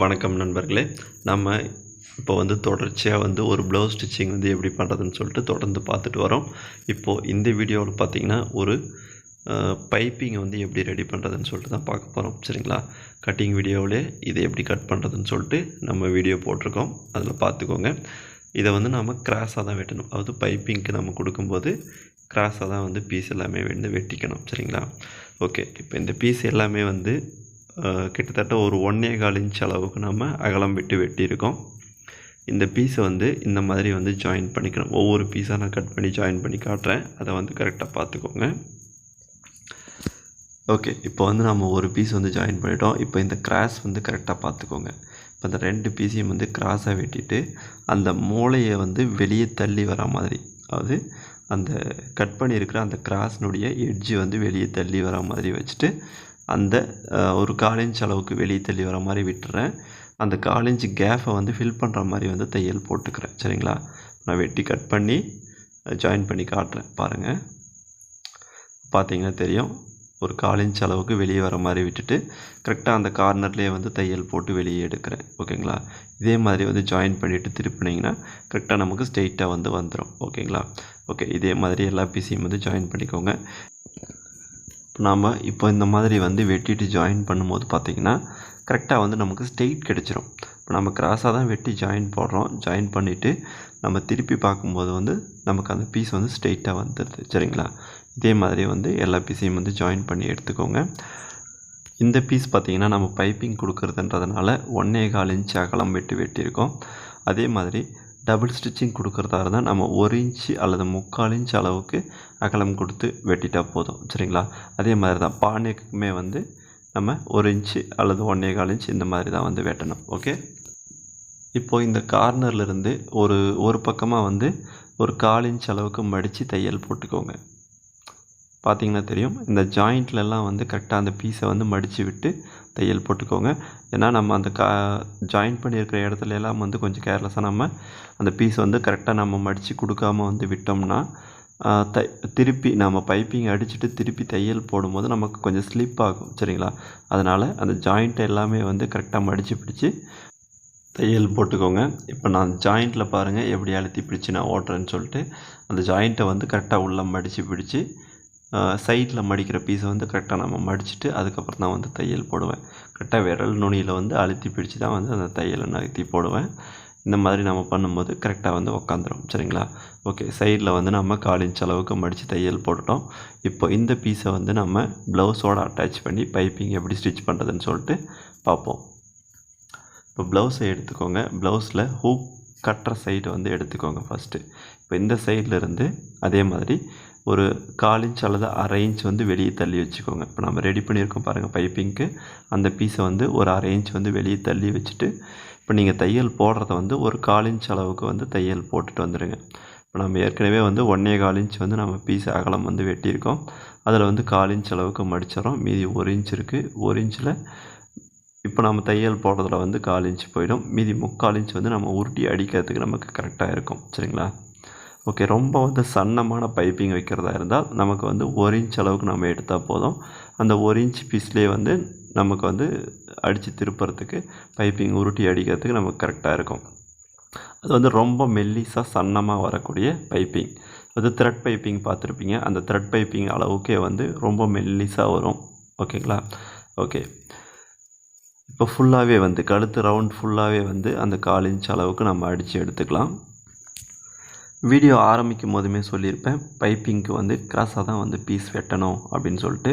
வணக்கம் நண்பர்களே. நம்ம இப்போ வந்து தொடர்ச்சியாக வந்து ஒரு ப்ளவுஸ் ஸ்டிச்சிங் வந்து எப்படி பண்ணுறதுன்னு சொல்லிட்டு தொடர்ந்து பார்த்துட்டு வரோம். இப்போது இந்த வீடியோவில் பார்த்தீங்கன்னா ஒரு பைப்பிங்கை வந்து எப்படி ரெடி பண்ணுறதுன்னு சொல்லிட்டு தான் பார்க்க போகிறோம் சரிங்களா? கட்டிங் வீடியோவிலே இதை எப்படி கட் பண்ணுறதுன்னு சொல்லிட்டு நம்ம வீடியோ போட்டிருக்கோம். அதில் பார்த்துக்கோங்க. இதை வந்து நம்ம கிராஸாக தான் வெட்டணும். அதாவது பைப்பிங்க்கு நம்ம கொடுக்கும்போது கிராஸாக தான் வந்து பீஸ் எல்லாமே வந்து வெட்டிக்கணும். சரிங்களா? ஓகே. இப்போ இந்த பீஸ் எல்லாமே வந்து கிட்டத்தட்ட ஒரு ஒன்றே கால் இன்ச் அளவுக்கு நம்ம அகலம் விட்டு வெட்டியிருக்கோம். இந்த பீஸை வந்து இந்த மாதிரி வந்து ஜாயின் பண்ணிக்கணும். ஒவ்வொரு பீஸாக நான் கட் பண்ணி ஜாயின் பண்ணி காட்டுறேன். அதை வந்து கரெக்டாக பார்த்துக்கோங்க. ஓகே இப்போ வந்து நம்ம ஒரு பீஸ் வந்து ஜாயின் பண்ணிட்டோம். இப்போ இந்த கிராஸ் வந்து கரெக்டாக பார்த்துக்கோங்க. இப்போ இந்த ரெண்டு பீஸையும் வந்து கிராஸாக வெட்டிட்டு அந்த மூளையை வந்து வெளியே தள்ளி வர மாதிரி அதாவது அந்த கட் பண்ணியிருக்கிற அந்த கிராஸ்னுடைய எட்ஜி வந்து வெளியே தள்ளி வர மாதிரி வச்சுட்டு அந்த ஒரு கால் இன்ச் அளவுக்கு வெளியே தள்ளி வர மாதிரி விட்டுறேன். அந்த கால் இன்ச் கேஃபை வந்து ஃபில் பண்ணுற மாதிரி வந்து தையல் போட்டுக்கிறேன். சரிங்களா? நான் வெட்டி கட் பண்ணி ஜாயின் பண்ணி காட்டுறேன். பாருங்கள் பார்த்தீங்கன்னா தெரியும். ஒரு கால் இன்ச் அளவுக்கு வெளியே வர மாதிரி விட்டுட்டு கரெக்டாக அந்த கார்னர்லேயே வந்து தையல் போட்டு வெளியே எடுக்கிறேன். ஓகேங்களா? இதே மாதிரி வந்து ஜாயின் பண்ணிவிட்டு திருப்பினீங்கன்னா கரெக்டாக நமக்கு ஸ்ட்ரெயிட்டாக வந்து வந்துடும் ஓகேங்களா? ஓகே இதே மாதிரி எல்லா பிசியும் வந்து ஜாயின் பண்ணிக்கோங்க. நாம் இப்போ இந்த மாதிரி வந்து வெட்டிட்டு ஜாயின் பண்ணும்போது பார்த்திங்கன்னா கரெக்டாக வந்து நமக்கு ஸ்ட்ரெயிட் கிடச்சிரும். இப்போ நம்ம கிராஸாக தான் வெட்டி ஜாயின் போடுறோம். ஜாயின் பண்ணிவிட்டு நம்ம திருப்பி பார்க்கும்போது வந்து நமக்கு அந்த பீஸ் வந்து ஸ்ட்ரெயிட்டாக வந்துடுது சரிங்களா? இதே மாதிரி வந்து எல்லா பீஸையும் வந்து ஜாயின் பண்ணி எடுத்துக்கோங்க. இந்த பீஸ் பார்த்தீங்கன்னா நம்ம பைப்பிங் கொடுக்குறதுன்றதுனால ஒன்றே கால் இன்ச் அகலம் வெட்டி வெட்டியிருக்கோம். அதே மாதிரி டபுள் ஸ்டிச்சிங் கொடுக்குறதா இருந்தால் நம்ம ஒரு இன்ச்சு அல்லது முக்கால் இன்ச் அளவுக்கு அகலம் கொடுத்து வெட்டிட்டால் போதும். சரிங்களா? அதே மாதிரி தான் பானைக்குமே வந்து நம்ம ஒரு இன்ச்சு அல்லது ஒன்றே கால் இன்ச் இந்த மாதிரி தான் வந்து வெட்டணும். ஓகே? இப்போது இந்த கார்னர்லேருந்து ஒரு ஒரு பக்கமாக வந்து ஒரு கால் இன்ச் அளவுக்கு மடித்து தையல் போட்டுக்கோங்க. பார்த்தீங்கன்னா தெரியும் இந்த ஜாயிண்ட்லலாம் வந்து கரெக்டாக அந்த பீஸை வந்து மடித்து விட்டு தையல் போட்டுக்கோங்க. ஏன்னா நம்ம அந்த கா ஜாயின் பண்ணியிருக்கிற இடத்துல எல்லாம் வந்து கொஞ்சம் கேர்லெஸ்ஸாக நம்ம அந்த பீஸ் வந்து கரெக்டாக நம்ம மடித்து கொடுக்காம வந்து விட்டோம்னா தை திருப்பி நம்ம பைப்பிங் அடிச்சுட்டு திருப்பி தையல் போடும்போது நமக்கு கொஞ்சம் ஸ்லிப் ஆகும். சரிங்களா? அதனால் அந்த ஜாயிண்ட் எல்லாமே வந்து கரெக்டாக மடித்து பிடிச்சி தையல் போட்டுக்கோங்க. இப்போ நான் ஜாயிண்ட்டில் பாருங்கள் எப்படி அழுத்தி பிடிச்சி நான் ஓட்டுறேன்னு சொல்லிட்டு அந்த ஜாயிண்ட்டை வந்து கரெக்டாக உள்ள மடித்து பிடிச்சி சைடில் மடிக்கிற பீஸை வந்து கரெக்டாக நம்ம மடிச்சுட்டு அதுக்கப்புறம் தான் வந்து தையல் போடுவேன். கரெக்டாக விரல் நுனியில் வந்து அழுத்தி பிடிச்சி தான் வந்து அந்த தையலை நகர்த்தி போடுவேன். இந்த மாதிரி நம்ம பண்ணும்போது கரெக்டாக வந்து உக்காந்துரும் சரிங்களா? ஓகே சைடில் வந்து நம்ம கால் இன்ச் அளவுக்கு மடித்து தையல் போட்டுட்டோம். இப்போ இந்த பீஸை வந்து நம்ம ப்ளவுஸோடு அட்டாச் பண்ணி பைப்பிங் எப்படி ஸ்டிச் பண்ணுறதுன்னு சொல்லிட்டு பார்ப்போம். இப்போ ப்ளவுஸை எடுத்துக்கோங்க. ப்ளவுஸில் ஹூப் கட்டுற சைடு வந்து எடுத்துக்கோங்க ஃபஸ்ட்டு இப்போ இந்த சைட்லேருந்து அதே மாதிரி ஒரு கால் இன்ச் அல்லது அரை இன்ச் வந்து வெளியே தள்ளி வச்சுக்கோங்க. இப்போ நம்ம ரெடி பண்ணியிருக்கோம் பாருங்கள் பைப்பிங்க்கு அந்த பீஸை வந்து ஒரு அரை இன்ச் வந்து வெளியே தள்ளி வச்சுட்டு இப்போ நீங்கள் தையல் போடுறத வந்து ஒரு கால் இன்ச் அளவுக்கு வந்து தையல் போட்டுட்டு வந்துடுங்க இப்போ நம்ம ஏற்கனவே வந்து ஒன்றே கால் இன்ச் வந்து நம்ம பீஸ் அகலம் வந்து வெட்டியிருக்கோம். அதில் வந்து கால் இன்ச் அளவுக்கு மடிச்சிடறோம். மீதி ஒரு இன்ச் இருக்குது ஒரு இன்ச்சில் இப்போ நம்ம தையல் போடுறதுல வந்து கால் இன்ச் போயிடும். மீதி முக்கால் இன்ச் வந்து நம்ம உருட்டி அடிக்கிறதுக்கு நமக்கு கரெக்டாக இருக்கும். சரிங்களா? ஓகே ரொம்ப வந்து சன்னமான பைப்பிங் வைக்கிறதா இருந்தால் நமக்கு வந்து ஒரு இன்ச் அளவுக்கு நம்ம எடுத்தால் போதும். அந்த ஒரு இன்ச் பீஸ்லேயே வந்து நமக்கு வந்து அடித்து திருப்புறத்துக்கு பைப்பிங் உருட்டி அடிக்கிறதுக்கு நமக்கு கரெக்டாக இருக்கும். அது வந்து ரொம்ப மெல்லிஸாக சன்னமாக வரக்கூடிய பைப்பிங் அது த்ரெட் பைப்பிங் பார்த்துருப்பீங்க. அந்த த்ரெட் பைப்பிங் அளவுக்கே வந்து ரொம்ப மெல்லிஸாக வரும். ஓகேங்களா? ஓகே. இப்போ ஃபுல்லாகவே வந்து கழுத்து ரவுண்ட் ஃபுல்லாகவே வந்து அந்த கால் இன்ச் அளவுக்கு நம்ம அடித்து எடுத்துக்கலாம். வீடியோ ஆரம்பிக்கும் போதுமே சொல்லியிருப்பேன். பைப்பிங்க்கு வந்து கிராஸாக தான் வந்து பீஸ் வெட்டணும் அப்படின்னு சொல்லிட்டு.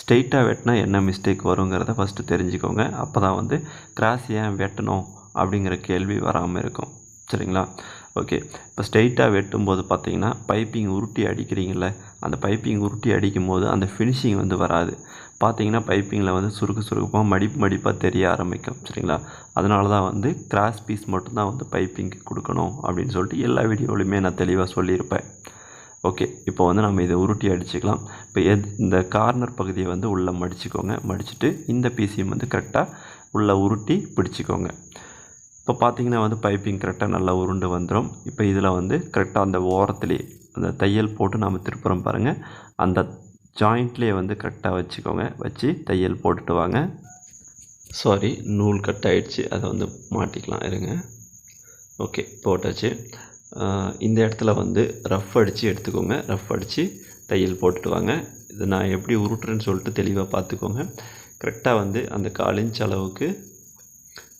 ஸ்ட்ரெயிட்டாக வெட்டினா என்ன மிஸ்டேக் வருங்கிறத ஃபஸ்ட்டு தெரிஞ்சுக்கோங்க. அப்போ தான் வந்து கிராஸ் ஏன் வெட்டணும் அப்படிங்கிற கேள்வி வராமல் இருக்கும். சரிங்களா? ஓகே இப்போ ஸ்ட்ரெயிட்டாக வெட்டும்போது பார்த்தீங்கன்னா பைப்பிங் உருட்டி அடிக்கிறீங்கள அந்த பைப்பிங் உருட்டி அடிக்கும் போது அந்த ஃபினிஷிங் வந்து வராது. பார்த்தீங்கன்னா பைப்பிங்கில் வந்து சுருக்கு சுருக்கமாக மடிப்பு மடிப்பாக தெரிய ஆரம்பிக்கும் சரிங்களா? அதனால தான் வந்து கிராஸ் பீஸ் மட்டும்தான் வந்து பைப்பிங்க்கு கொடுக்கணும் அப்படின்னு சொல்லிட்டு எல்லா வீடியோலையுமே நான் தெளிவாக சொல்லியிருப்பேன். ஓகே இப்போ வந்து நம்ம இதை உருட்டி அடிச்சுக்கலாம். இப்போ எத் இந்த கார்னர் பகுதியை வந்து உள்ளே மடிச்சுக்கோங்க. மடிச்சுட்டு இந்த பீஸையும் வந்து கரெக்டாக உள்ளே உருட்டி பிடிச்சிக்கோங்க. இப்போ பார்த்தீங்கன்னா வந்து பைப்பிங் கரெக்டாக நல்லா உருண்டு வந்துடும் இப்போ இதில் வந்து கரெக்டாக அந்த ஓரத்துலேயே அந்த தையல் போட்டு நாம் திருப்புறம் பாருங்கள் அந்த ஜாயிண்ட்லேயே வந்து கரெக்டாக வச்சுக்கோங்க. வச்சு தையல் போட்டுட்டு வாங்க. சாரி நூல் கட் ஆகிடுச்சு அதை வந்து மாட்டிக்கலாம். இருங்க. ஓகே போட்டாச்சு. இந்த இடத்துல வந்து ரஃப் அடித்து எடுத்துக்கோங்க. ரஃப் அடித்து தையல் போட்டுட்டு வாங்க. இது நான் எப்படி உருட்டுறேன்னு சொல்லிட்டு தெளிவாக பார்த்துக்கோங்க. கரெக்டாக வந்து அந்த கால் இன்ச் அளவுக்கு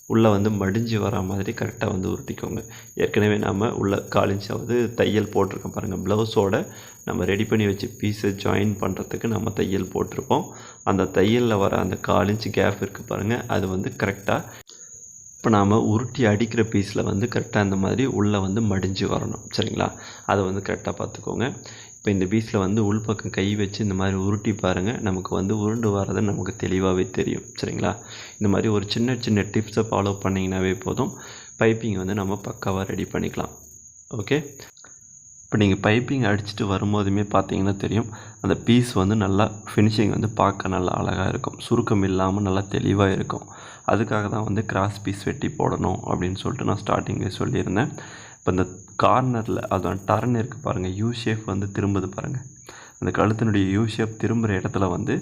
உள்ளே வந்து மடிஞ்சு வர மாதிரி கரெக்டாக வந்து உருட்டிக்கோங்க. ஏற்கனவே நாம் உள்ள காலிஞ்சாவது தையல் போட்டிருக்கோம் பாருங்கள் ப்ளவுஸோட நம்ம ரெடி பண்ணி வச்சு பீஸை ஜாயின் பண்ணுறதுக்கு நம்ம தையல் போட்டிருப்போம். அந்த தையலில் வர அந்த காலிஞ்ச் கேப் இருக்குது பாருங்கள் அது வந்து கரெக்டாக இப்போ நாம் உருட்டி அடிக்கிற பீஸில் வந்து கரெக்டாக இந்த மாதிரி உள்ளே வந்து மடிஞ்சு வரணும். சரிங்களா? அதை வந்து கரெக்டாக பார்த்துக்கோங்க. இப்போ இந்த பீஸில் வந்து உள்பக்கம் கை வச்சு இந்த மாதிரி உருட்டி பாருங்கள் நமக்கு வந்து உருண்டு வர்றது நமக்கு தெளிவாகவே தெரியும். சரிங்களா? இந்த மாதிரி ஒரு சின்ன சின்ன டிப்ஸை ஃபாலோ பண்ணிங்கனாவே போதும். பைப்பிங் வந்து நம்ம பக்காவாக ரெடி பண்ணிக்கலாம். ஓகே இப்போ நீங்கள் பைப்பிங் அடிச்சுட்டு வரும்போதுமே பார்த்தீங்கன்னா தெரியும். அந்த பீஸ் வந்து நல்லா ஃபினிஷிங் வந்து பார்க்க நல்லா அழகாக இருக்கும். சுருக்கம் இல்லாமல் நல்லா தெளிவாக இருக்கும். அதுக்காக தான் வந்து கிராஸ் பீஸ் வெட்டி போடணும் அப்படின்னு சொல்லிட்டு நான் ஸ்டார்டிங்லேயே சொல்லியிருந்தேன். இப்போ இந்த கார்னரில் அதுதான் டர்ன் இருக்குது பாருங்கள் யூ ஷேப் வந்து திரும்புது பாருங்கள் அந்த கழுத்தினுடைய யூ ஷேப் திரும்புகிற இடத்துல வந்து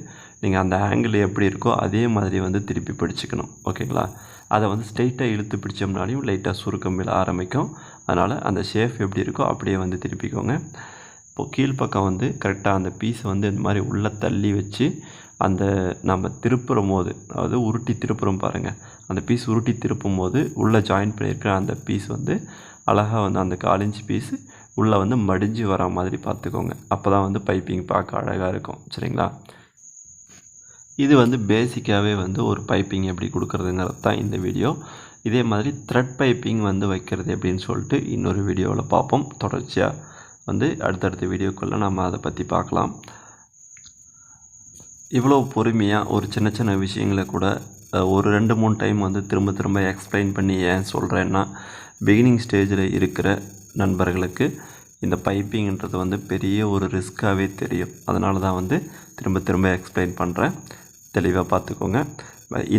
நீங்கள் அந்த ஆங்கிள் எப்படி இருக்கோ அதே மாதிரி வந்து திருப்பி பிடிச்சிக்கணும். ஓகேங்களா? அதை வந்து ஸ்ட்ரெயிட்டாக இழுத்து பிடிச்சோம்னாலையும் லைட்டாக சுருக்கம் மேலே ஆரம்பிக்கும். அதனால் அந்த ஷேப் எப்படி இருக்கோ அப்படியே வந்து திருப்பிக்கோங்க. இப்போது கீழ்ப்பக்கம் வந்து கரெக்டாக அந்த பீஸை வந்து இந்த மாதிரி உள்ளே தள்ளி வச்சு அந்த நம்ம திருப்புறம் போது அதாவது உருட்டி திருப்புறம் பாருங்கள் அந்த பீஸ் உருட்டி திருப்பும் போது உள்ளே ஜாயின் பண்ணியிருக்கிற அந்த பீஸ் வந்து அழகாக வந்து அந்த காலிஞ்சி பீஸு உள்ளே வந்து மடிஞ்சு வர மாதிரி பார்த்துக்கோங்க. அப்போ தான் வந்து பைப்பிங் பார்க்க அழகாக இருக்கும். சரிங்களா? இது வந்து பேசிக்காகவே வந்து ஒரு பைப்பிங் எப்படி கொடுக்குறதுங்கிறது தான் இந்த வீடியோ இதே மாதிரி த்ரெட் பைப்பிங் வந்து வைக்கிறது எப்படின்னு சொல்லிட்டு இன்னொரு வீடியோவில் பார்ப்போம். தொடர்ச்சியாக வந்து அடுத்தடுத்த வீடியோக்குள்ளே நம்ம அதை பற்றி பார்க்கலாம். இவ்வளோ பொறுமையாக ஒரு சின்ன சின்ன விஷயங்களை கூட ஒரு ரெண்டு மூணு டைம் வந்து திரும்ப திரும்ப எக்ஸ்பிளைன் பண்ணி ஏன் சொல்கிறேன்னா பிகினிங் ஸ்டேஜில் இருக்கிற நண்பர்களுக்கு இந்த பைப்பிங்கிறது வந்து பெரிய ஒரு ரிஸ்க்காகவே தெரியும். அதனால தான் வந்து திரும்ப திரும்ப எக்ஸ்பிளைன் பண்ணுறேன் தெளிவாக பார்த்துக்கோங்க.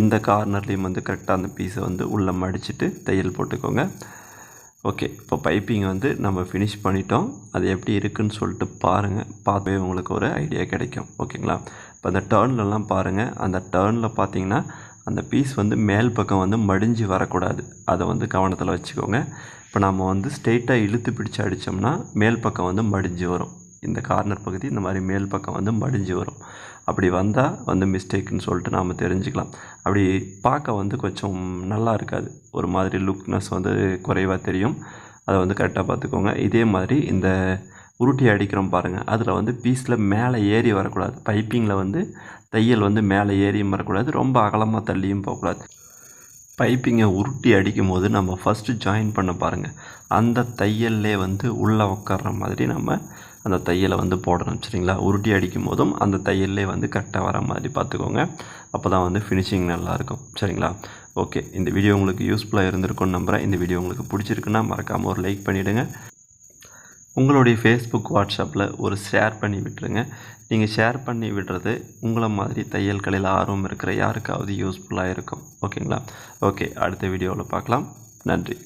இந்த கார்னர்லேயும் வந்து கரெக்டாக அந்த பீஸை வந்து உள்ளே மடிச்சுட்டு தையல் போட்டுக்கோங்க. ஓகே இப்போ பைப்பிங் வந்து நம்ம ஃபினிஷ் பண்ணிட்டோம். அது எப்படி இருக்குன்னு சொல்லிட்டு பாருங்கள் பார்க்கவே உங்களுக்கு ஒரு ஐடியா கிடைக்கும். ஓகேங்களா இப்போ அந்த டேர்ன்லலாம் பாருங்கள் அந்த டேர்னில் பார்த்தீங்கன்னா அந்த பீஸ் வந்து மேல் பக்கம் வந்து மடிஞ்சு வரக்கூடாது. அதை வந்து கவனத்தில் வச்சுக்கோங்க. இப்போ நம்ம வந்து ஸ்ட்ரெயிட்டாக இழுத்து பிடிச்சு அடித்தோம்னா மேல் பக்கம் வந்து மடிஞ்சு வரும். இந்த கார்னர் பகுதி இந்த மாதிரி மேல் பக்கம் வந்து மடிஞ்சு வரும். அப்படி வந்தால் வந்து மிஸ்டேக்குன்னு சொல்லிட்டு நாம் தெரிஞ்சுக்கலாம். அப்படி பார்க்க வந்து கொஞ்சம் நல்லா இருக்காது. ஒரு மாதிரி லுக்னஸ் வந்து குறைவாக தெரியும். அதை வந்து கரெக்டாக பார்த்துக்கோங்க. இதே மாதிரி இந்த உருட்டி அடிக்கிறோம் பாருங்கள் அதில் வந்து பீஸில் மேலே ஏறி வரக்கூடாது. பைப்பிங்கில் வந்து தையல் வந்து மேலே ஏறியும் வரக்கூடாது. ரொம்ப அகலமாக தள்ளியும் போகக்கூடாது. பைப்பிங்கை உருட்டி அடிக்கும் போது நம்ம ஃபஸ்ட்டு ஜாயின் பண்ண பாருங்கள் அந்த தையல்லே வந்து உள்ளே உட்கார்ற மாதிரி நம்ம அந்த தையலை வந்து போடணும். சரிங்களா? உருட்டி அடிக்கும் போதும் அந்த தையல்லே வந்து கரெக்டாக வர மாதிரி பார்த்துக்கோங்க. அப்போ தான் வந்து ஃபினிஷிங் நல்லாயிருக்கும். சரிங்களா? ஓகே இந்த வீடியோ உங்களுக்கு யூஸ்ஃபுல்லாக இருந்திருக்கும்னு நம்புகிறேன் இந்த வீடியோ உங்களுக்கு பிடிச்சிருக்குன்னா மறக்காமல் ஒரு லைக் பண்ணிவிடுங்க உங்களுடைய ஃபேஸ்புக் வாட்ஸ்அப்பில் ஒரு ஷேர் பண்ணி விட்டுருங்க. நீங்கள் ஷேர் பண்ணி விடுறது உங்களை மாதிரி தையல் கலையில் ஆர்வம் இருக்கிற யாருக்காவது யூஸ்ஃபுல்லாக இருக்கும். ஓகேங்களா ஓகே அடுத்த வீடியோவில் பார்க்கலாம். நன்றி.